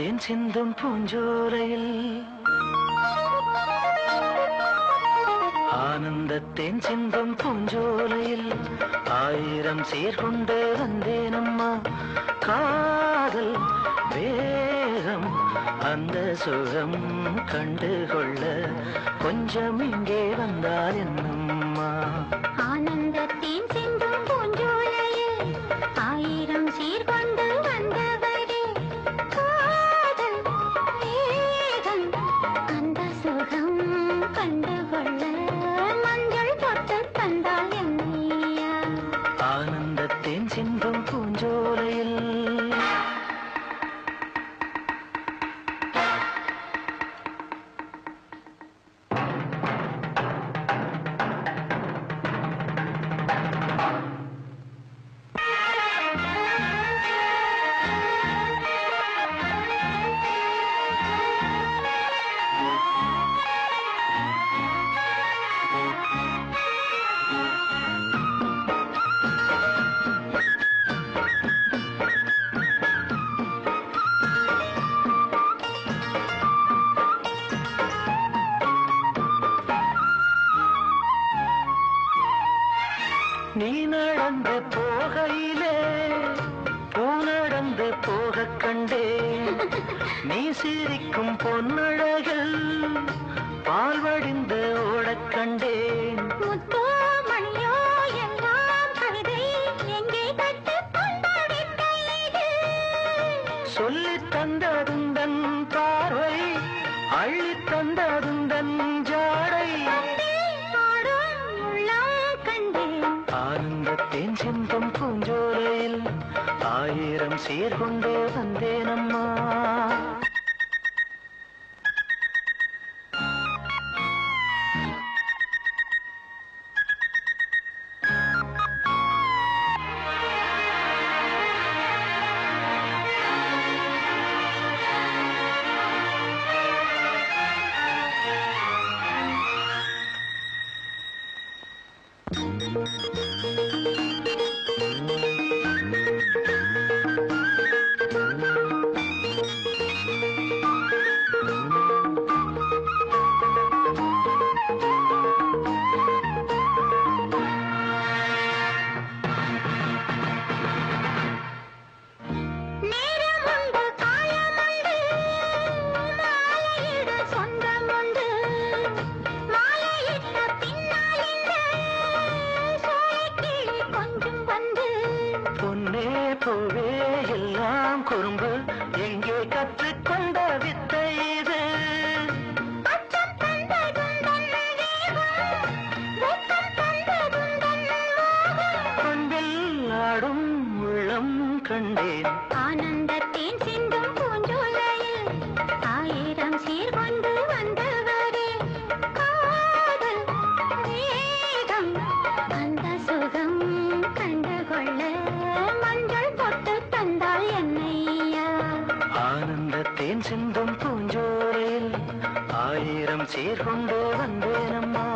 தேன் சிந்தும் பூஞ்சோலையில். ஆனந்தத்தேன் சிந்தும் பூஞ்சோலையில். ஆயிரம் சீர்கொண்டு வந்தேனம்மா. காதல் வேகம் அந்த சுகம் கண்டுகொள்ள கொஞ்சம் இங்கே வந்தார் என்னம்மா? ஆனந்தத்தேன் சிந்தும் ஆனந்தத்தின் சிந்தும் நீ நடந்து போகையிலே பூ நடந்து போக கண்டேன். நீ சிரிக்கும் பொன்னழகில் பால் வடிந்து ஓடக் கண்டேன். முத்தோ மணியோ எல்லாம் கவிதை எங்கே ஆயிரம் சீர்கொண்டு கண்டேன். ஆனந்தத்தின் சிந்தும் பூஞ்சோலையில் ஆயிரம் சீர்கொண்டு வந்தவரே. காதல் வேகம் அந்த சுகம் கண்டுகொள்ள மஞ்சள் பொட்டு தந்தால் என்னையா? ஆனந்தத்தேன் சிந்தும் பூஞ்சோலையில் ஆயிரம் சீர்கொண்டு வந்தேனம்மா.